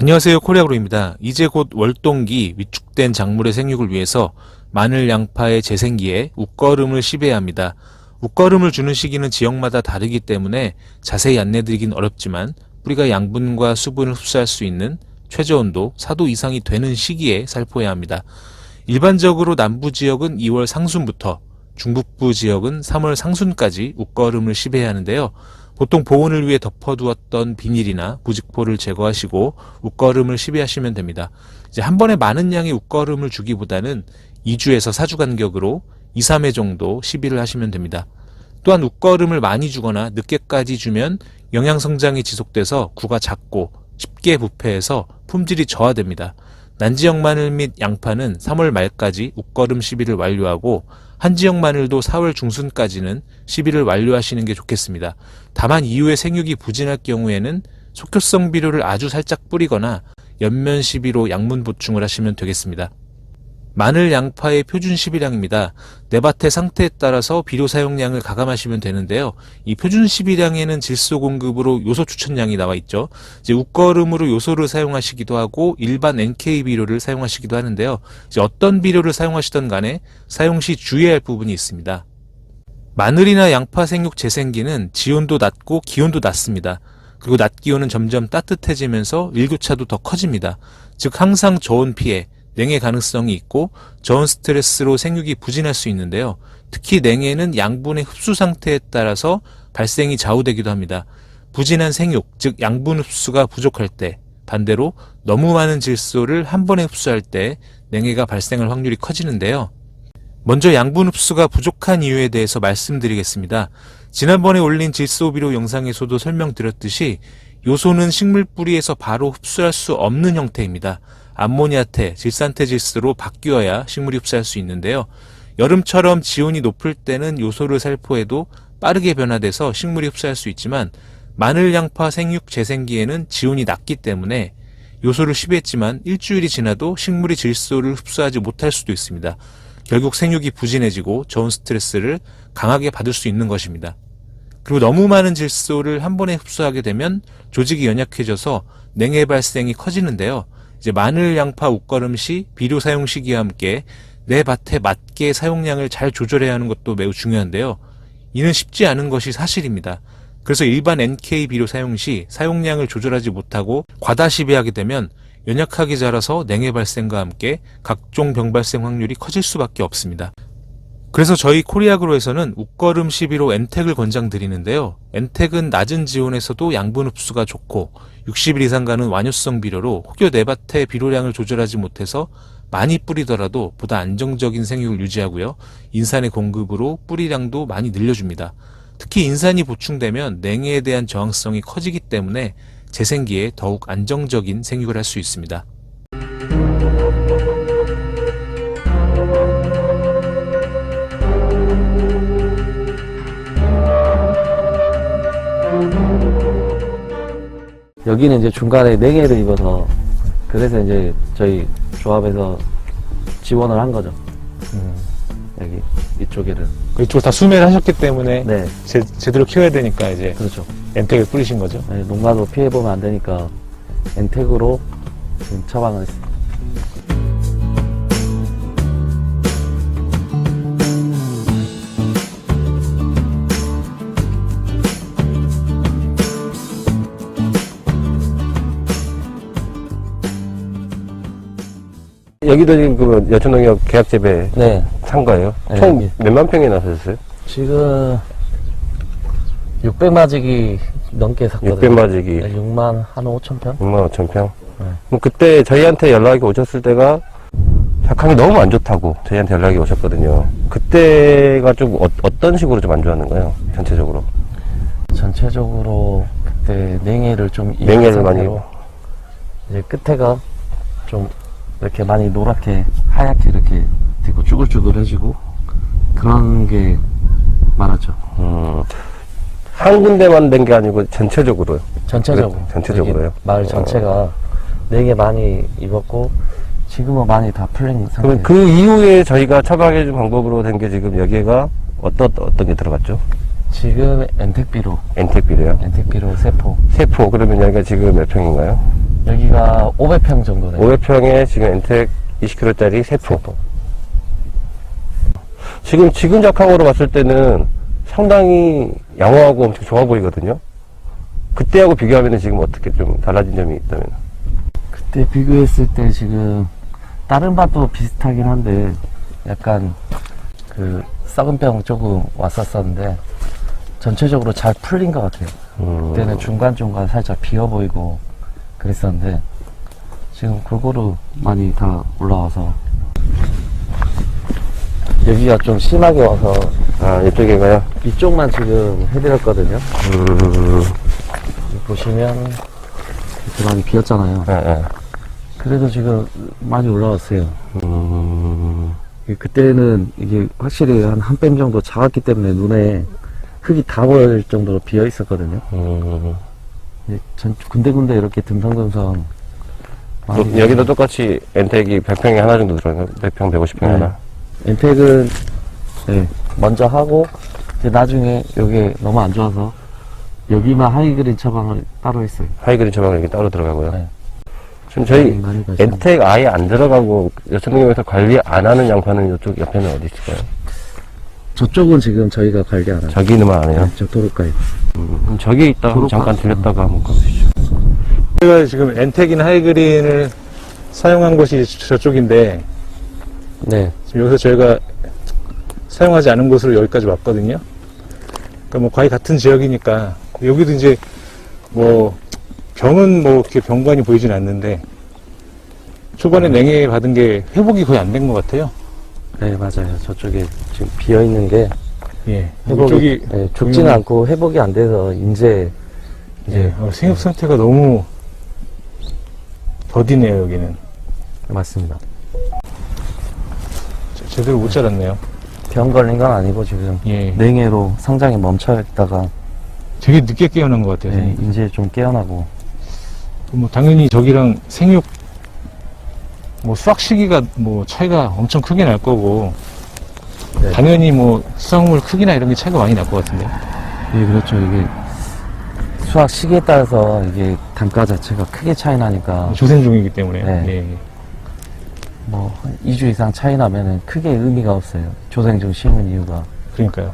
안녕하세요 코리아그로입니다. 이제 곧 월동기 위축된 작물의 생육을 위해서 마늘 양파의 재생기에 웃거름을 씹어야 합니다. 웃거름을 주는 시기는 지역마다 다르기 때문에 자세히 안내드리긴 어렵지만 뿌리가 양분과 수분을 흡수할 수 있는 최저온도 4도 이상이 되는 시기에 살포해야 합니다. 일반적으로 남부 지역은 2월 상순부터 중북부 지역은 3월 상순까지 웃거름을 씹어야 하는데요. 보통 보온을 위해 덮어두었던 비닐이나 부직포를 제거하시고 웃거름을 시비하시면 됩니다. 이제 한 번에 많은 양의 웃거름을 주기보다는 2주에서 4주 간격으로 2, 3회 정도 시비를 하시면 됩니다. 또한 웃거름을 많이 주거나 늦게까지 주면 영양 성장이 지속돼서 구가 작고 쉽게 부패해서 품질이 저하됩니다. 난지역 마늘 및 양파는 3월 말까지 웃거름 시비를 완료하고 한 지역 마늘도 4월 중순까지는 시비를 완료하시는 게 좋겠습니다. 다만 이후에 생육이 부진할 경우에는 속효성 비료를 아주 살짝 뿌리거나 연면 시비로 양분 보충을 하시면 되겠습니다. 마늘 양파의 표준 시비량입니다. 내 밭의 상태에 따라서 비료 사용량을 가감하시면 되는데요. 이 표준 시비량에는 질소 공급으로 요소 추천량이 나와 있죠. 이제 웃거름으로 요소를 사용하시기도 하고 일반 NK 비료를 사용하시기도 하는데요. 이제 어떤 비료를 사용하시던 간에 사용 시 주의해야 할 부분이 있습니다. 마늘이나 양파 생육 재생기는 지온도 낮고 기온도 낮습니다. 그리고 낮 기온은 점점 따뜻해지면서 일교차도 더 커집니다. 즉 항상 저온 피해, 냉해 가능성이 있고 저온 스트레스로 생육이 부진할 수 있는데요. 특히 냉해는 양분의 흡수 상태에 따라서 발생이 좌우되기도 합니다. 부진한 생육, 즉 양분 흡수가 부족할 때, 반대로 너무 많은 질소를 한 번에 흡수할 때 냉해가 발생할 확률이 커지는데요. 먼저 양분 흡수가 부족한 이유에 대해서 말씀드리겠습니다. 지난번에 올린 질소 비료 영상에서도 설명드렸듯이 요소는 식물 뿌리에서 바로 흡수할 수 없는 형태입니다. 암모니아태, 질산태질소로 바뀌어야 식물이 흡수할 수 있는데요. 여름처럼 지온이 높을 때는 요소를 살포해도 빠르게 변화돼서 식물이 흡수할 수 있지만 마늘 양파 생육 재생기에는 지온이 낮기 때문에 요소를 시비했지만 일주일이 지나도 식물이 질소를 흡수하지 못할 수도 있습니다. 결국 생육이 부진해지고 저온 스트레스를 강하게 받을 수 있는 것입니다. 그리고 너무 많은 질소를 한 번에 흡수하게 되면 조직이 연약해져서 냉해 발생이 커지는데요. 이제 마늘, 양파, 웃거름 시 비료 사용 시기와 함께 내 밭에 맞게 사용량을 잘 조절해야 하는 것도 매우 중요한데요. 이는 쉽지 않은 것이 사실입니다. 그래서 일반 NK 비료 사용 시 사용량을 조절하지 못하고 과다 시비하게 되면 연약하게 자라서 냉해 발생과 함께 각종 병 발생 확률이 커질 수밖에 없습니다. 그래서 저희 코리아그로에서는 웃거름 시비로 엔텍을 권장드리는데요. 엔텍은 낮은 지온에서도 양분 흡수가 좋고 60일 이상 가는 완효성 비료로 혹여 내 밭의 비료량을 조절하지 못해서 많이 뿌리더라도 보다 안정적인 생육을 유지하고요. 인산의 공급으로 뿌리량도 많이 늘려줍니다. 특히 인산이 보충되면 냉해에 대한 저항성이 커지기 때문에 재생기에 더욱 안정적인 생육을 할 수 있습니다. 여기는 이제 중간에 냉해를 입어서 그래서 이제 저희 조합에서 지원을 한 거죠. 여기 이쪽에는 이쪽 다 수매를 하셨기 때문에 네 제, 제대로 키워야 되니까 이제 그렇죠. 엔텍을 뿌리신 거죠. 네, 농가도 피해 보면 안 되니까 엔텍으로 지금 처방을 했습니다. 여기도 지금 그 여천농협 계약재배 네산 거예요? 네, 총. 몇만 평이나 사셨어요? 지금 600마지기 넘게 샀거든요. 600마지기 네, 6만 한 5천 평? 6만 5천 평. 네. 뭐 그때 저희한테 연락이 오셨을 때가 작황이 너무 안 좋다고 저희한테 연락이 오셨거든요. 그때가 좀 어, 떤 식으로 좀 안 좋았는가요? 전체적으로. 전체적으로 그때 냉해를 좀 냉해를 많이 이제 끝에가 좀 이렇게 많이 노랗게 하얗게 이렇게 되고 쭈글쭈글해지고 그런 게 많았죠. 음, 한 군데만 된 게 아니고 전체적으로요. 전체적으로. 그래, 전체적으로요? 마을 전체가 냉해 많이 입었고 지금은 많이 다 풀린 상태. 그 이후에 저희가 처방해준 방법으로 된 게 지금 여기가 어떤 어떤 게 들어갔죠? 지금 엔텍비로 엔텍비료요. 엔텍비로 세포 세포 그러면 여기가 지금 몇 평인가요? 여기가 500평 정도 돼요. 500평에 지금 엔텍 20kg짜리 3포. 지금, 지금 작황으로 봤을 때는 상당히 양호하고 엄청 좋아 보이거든요. 그때하고 비교하면 지금 어떻게 좀 달라진 점이 있다면. 그때 비교했을 때 지금 다른 밭도 비슷하긴 한데 약간 그 썩은 병 조금 왔었었는데 전체적으로 잘 풀린 것 같아요. 음, 그때는 중간중간 살짝 비어 보이고 그랬었는데 지금 골고루 많이 다 올라와서 여기가 좀 심하게 와서 아, 이쪽인가요? 이쪽만 지금 해드렸거든요. 음, 보시면 이렇게 많이 비었잖아요. 예, 예. 그래도 지금 많이 올라왔어요. 음, 그때는 이게 확실히 한 한 뺨 정도 작았기 때문에 눈에 흙이 다 보일 정도로 비어 있었거든요. 음. 이제 전 군데군데 이렇게 듬성듬성 많이 또 여기도 똑같이 엔텍이 100평에 하나 정도 들어가요? 100평, 150평에 네. 하나? 엔텍은 네, 먼저 하고 이제 나중에 여기 너무 안 좋아서 여기만 하이그린 처방을 따로 했어요. 하이그린 처방이 여기 따로 들어가고요. 네. 지금 저희 많이 가시는 엔텍 아예 안 들어가고 여천동에서 관리 안 하는 양파는 이쪽 옆에는 어디 있을까요? 저쪽은 지금 저희가 관리 안 하죠. 저기는만 안 해요? 네, 저 도로가에. 음, 그럼 저기 있다가 도로가- 잠깐 들렸다가 한번 가보시죠. 저희가 지금 엔텍인 하이그린을 사용한 곳이 저쪽인데 네. 지금 여기서 저희가 사용하지 않은 곳으로 여기까지 왔거든요. 그러니까 뭐 거의 같은 지역이니까 여기도 이제 뭐 병은 뭐 이렇게 병관이 보이진 않는데 초반에 냉해 받은 게 회복이 거의 안 된 것 같아요. 네, 맞아요. 저쪽에 지금 비어 있는 게 예. 회복이 네, 죽지는 보이면- 않고 회복이 안 돼서 이제 예, 어, 생육 상태가 너무 더디네요 여기는 맞습니다. 제- 제대로 못 자랐네요. 병 걸린 건 아니고 지금 예, 냉해로 성장이 멈춰 있다가 되게 늦게 깨어난 것 같아요. 네, 이제 좀 깨어나고 뭐 당연히 저기랑 생육 뭐 수확 시기가 뭐 차이가 엄청 크게 날 거고 네. 당연히 뭐 수확물 크기나 이런 게 차이가 많이 날 것 같은데 예, 그렇죠. 이게 수확 시기에 따라서 이게 단가 자체가 크게 차이 나니까 조생 중이기 때문에 네. 예. 뭐 2주 이상 차이 나면은 크게 의미가 없어요. 조생 중 심은 이유가 그러니까요.